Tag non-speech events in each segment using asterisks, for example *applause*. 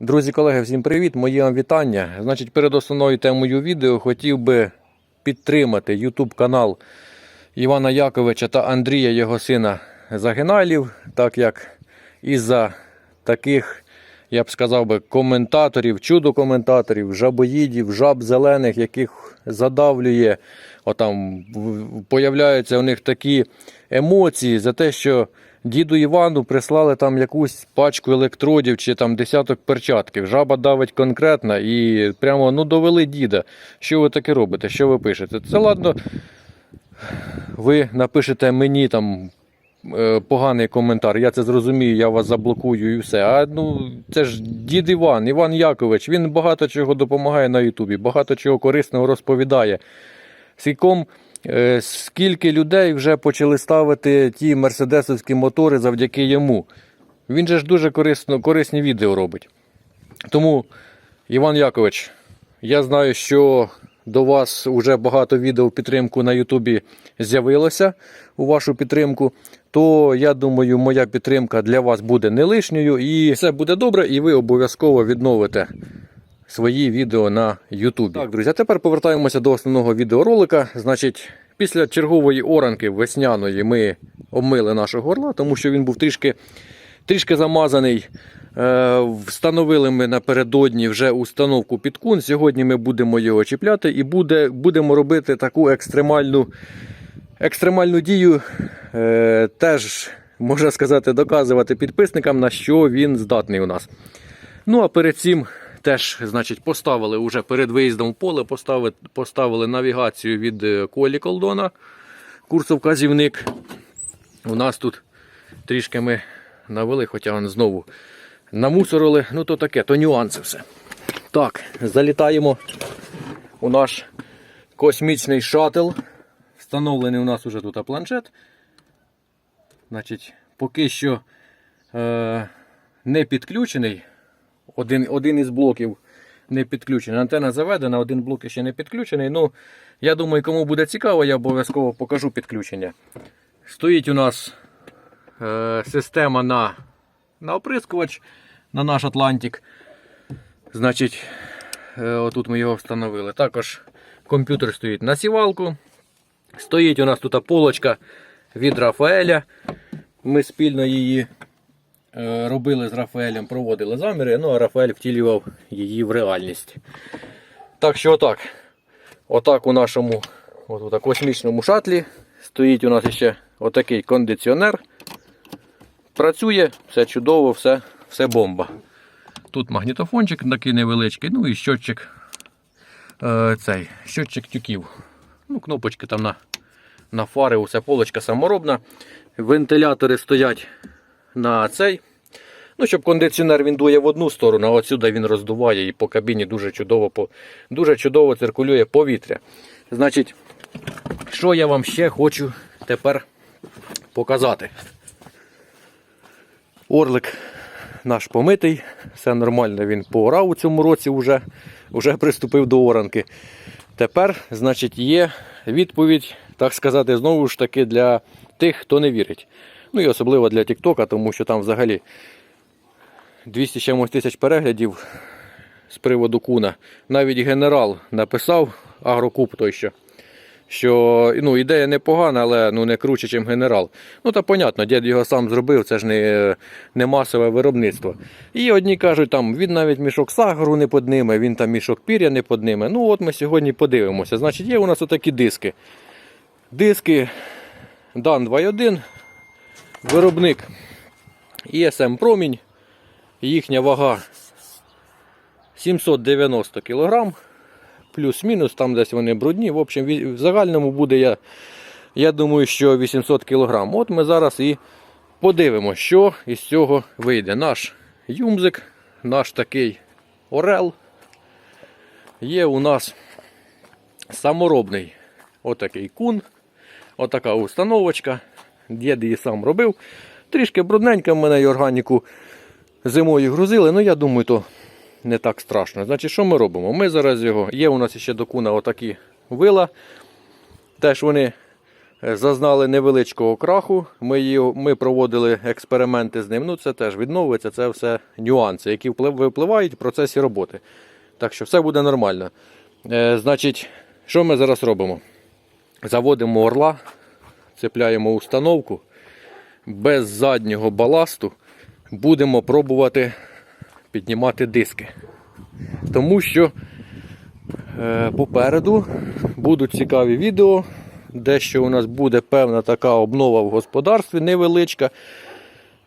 Друзі, колеги, всім привіт! Мої вам вітання. Значить, перед основною темою відео хотів би підтримати YouTube канал Івана Яковича та Андрія, його сина Загинайлів, так як із-за таких, я б сказав би, коментаторів, чудо-коментаторів, жабоїдів, жаб зелених, яких задавлює, отам появляються у них такі емоції за те, що діду Івану прислали там якусь пачку електродів чи там десяток перчатків. Жаба давить конкретно і прямо ну довели діда. Що ви таке робите? Що ви пишете? Це ладно. Ви напишете мені там поганий коментар, я це зрозумію, я вас заблокую і все. А ну це ж дід Іван, Іван Якович, він багато чого допомагає на Ютубі, багато чого корисного розповідає. Скільком, е, скільки людей вже почали ставити ті мерседесовські мотори завдяки йому. Він же ж дуже корисно, корисні відео робить. Тому, Іван Якович, я знаю, що до вас вже багато відео в підтримку на Ютубі з'явилося у вашу підтримку. То я думаю, моя підтримка для вас буде не лишньою, і все буде добре, і ви обов'язково відновите свої відео на Ютубі. Так, друзі, а тепер повертаємося до основного відеоролика. Значить, після чергової оранки весняної ми обмили нашого горла, тому що він був трішки, трішки замазаний. Е, Встановили ми напередодні вже установку під кун. Сьогодні ми будемо його чіпляти і буде, будемо робити таку екстремальну, екстремальну дію. Е, теж, можна сказати, доказувати підписникам, на що він здатний у нас. Ну а перед цим теж значить, поставили уже перед виїздом в поле, поставили, поставили навігацію від е, Колі Колдона, курсовказівник. У нас тут трішки ми навели, хоча он знову намусорили. Ну то таке, то нюанси все. Так, залітаємо у наш космічний шатл. Встановлений у нас уже тут планшет. Значить, поки що е, не підключений. Один, один із блоків не підключений. Антена заведена, один блок ще не підключений. Ну, я думаю, кому буде цікаво, я обов'язково покажу підключення. Стоїть у нас е, система на, на оприскувач на наш Атлантик. Значить, е, отут ми його встановили. Також комп'ютер стоїть на сівалку. Стоїть у нас тут полочка від Рафаеля. Ми спільно її е, робили з Рафаелем, проводили заміри, ну а Рафаель втілював її в реальність. Так що отак. Отак у нашому от, отак, космічному шатлі стоїть у нас ще отакий кондиціонер. Працює, все чудово, все, все бомба. Тут магнітофончик такий невеличкий, ну і щотчик, е, цей, щотчик тюків. Ну, кнопочки там на, на фари, усе полочка саморобна. Вентилятори стоять на цей. Ну, щоб кондиціонер він дує в одну сторону, а отсюди він роздуває і по кабіні дуже чудово, по- дуже чудово циркулює повітря. Значить, що я вам ще хочу тепер показати. Орлик наш помитий, все нормально, він поорав у цьому році вже, вже приступив до оранки. Тепер, значить, є відповідь, так сказати, знову ж таки, для тих, хто не вірить. Ну і особливо для Тіктока, тому що там взагалі 200 чимось тисяч переглядів з приводу куна. Навіть генерал написав агрокуб той що. Що ну, ідея непогана, але ну, не круче, ніж генерал. Ну та понятно, дід його сам зробив, це ж не, не масове виробництво. І одні кажуть, там він навіть мішок сахару не подниме, він там мішок пір'я не подниме. Ну от ми сьогодні подивимося. Значить, є у нас отакі диски. Диски DAN 2.1, виробник ESM Промінь. Їхня вага 790 кг. Плюс-мінус, там десь вони брудні. В общем, в загальному буде, я, я думаю, що 800 кг. От ми зараз і подивимося, що із цього вийде. Наш юмзик, наш такий орел. Є у нас саморобний отакий кун. Отака установочка. Дід її сам робив. Трішки брудненька в мене і органіку зимою грузили, ну я думаю, то не так страшно. Значить, що ми робимо? Ми зараз його. Є у нас ще до куна отакі вила. Теж вони е, зазнали невеличкого краху. Ми, її, ми проводили експерименти з ним. Ну, це теж відновиться, це все нюанси, які випливають в процесі роботи. Так що все буде нормально. Е, значить, що ми зараз робимо? Заводимо орла, цепляємо установку без заднього баласту. Будемо пробувати піднімати диски. Тому що е, попереду будуть цікаві відео. Дещо у нас буде певна така обнова в господарстві, невеличка.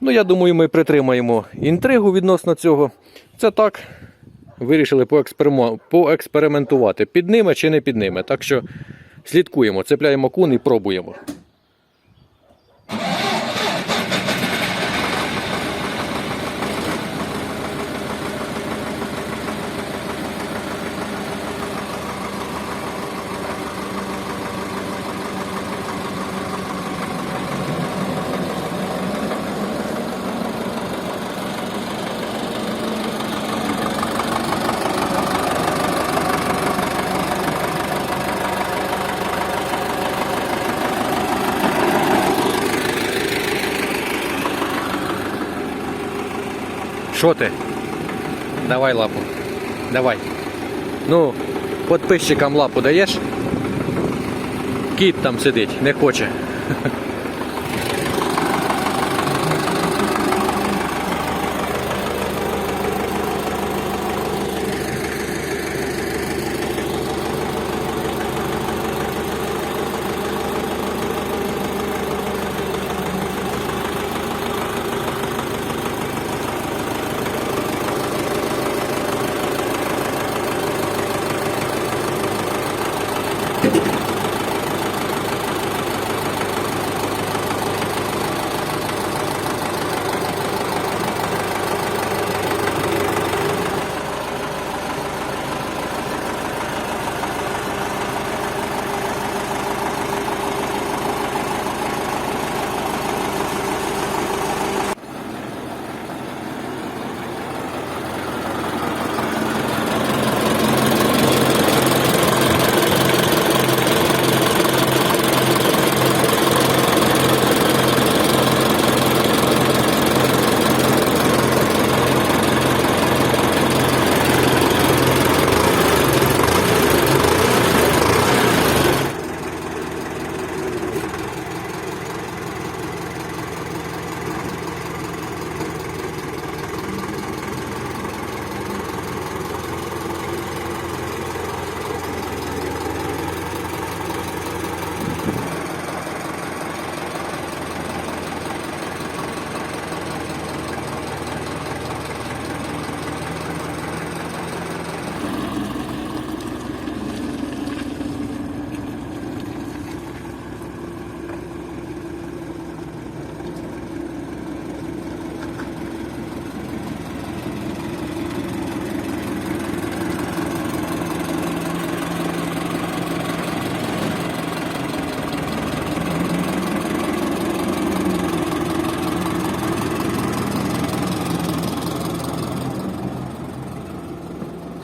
Ну, я думаю, ми притримаємо інтригу відносно цього. Це так. Вирішили поекспериментувати, підніме чи не підніме. Так що слідкуємо, цепляємо кун і пробуємо. Що ти? Давай лапу. Давай. Ну, подписчикам лапу даєш? Кіт там сидить, не хоче. *laughs*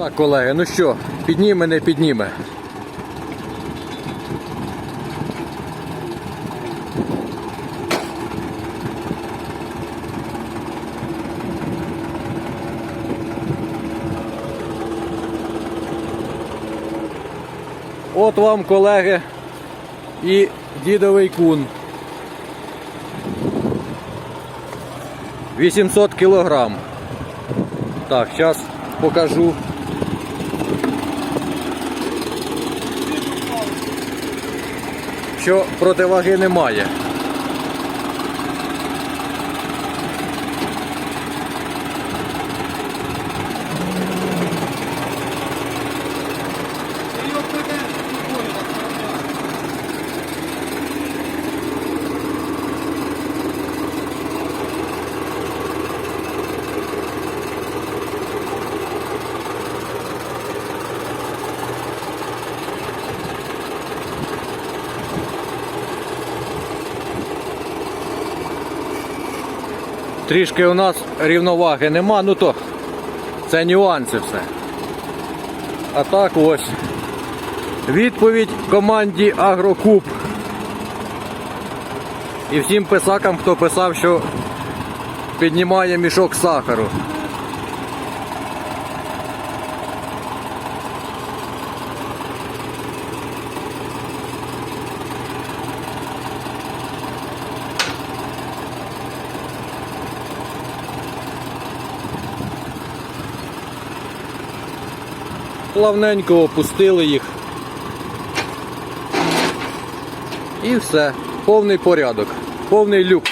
Так, колеги, ну що, підніме, не підніме. От вам, колеги, і дідовий кун. 800 кілограм. Так, зараз покажу. Що противаги немає. Трішки у нас рівноваги нема, ну то це нюанси все. А так ось. Відповідь команді Агрокуб. І всім писакам, хто писав, що піднімає мішок сахару. Плавненько опустили їх. І все. Повний порядок, повний люкс.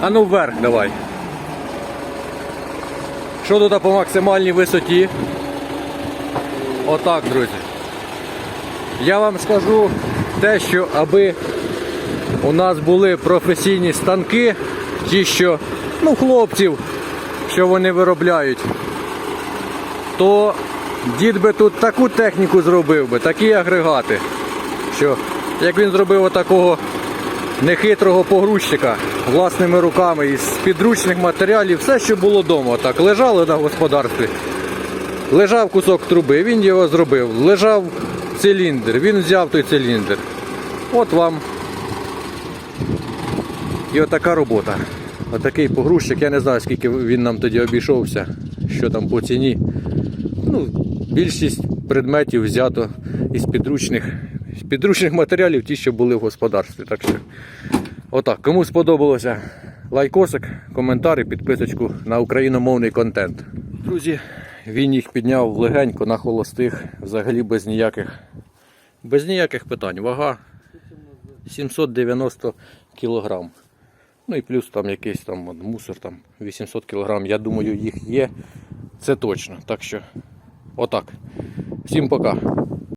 А ну вверх давай. Що тут по максимальній висоті? Отак, друзі. Я вам скажу те, що аби у нас були професійні станки, ті, що, ну, хлопців, що вони виробляють, то дід би тут таку техніку зробив би, такі агрегати, що як він зробив отакого нехитрого погрузчика власними руками із підручних матеріалів, все, що було вдома, так лежало на господарстві. Лежав кусок труби, він його зробив. Лежав циліндр, він взяв той циліндр. От вам і отака робота. Отакий погрузчик, я не знаю, скільки він нам тоді обійшовся, що там по ціні. Ну, більшість предметів взято із підручних, з підручних матеріалів, ті, що були в господарстві. Так що, отак, кому сподобалося, лайкосик, коментар і підписочку на україномовний контент. Друзі, він їх підняв легенько на холостих, взагалі без ніяких, без ніяких питань. Вага 790 кілограм. Ну і плюс там якийсь там мусор там 800 кг. Я думаю, їх є. Це точно. Так що, отак. Всім пока.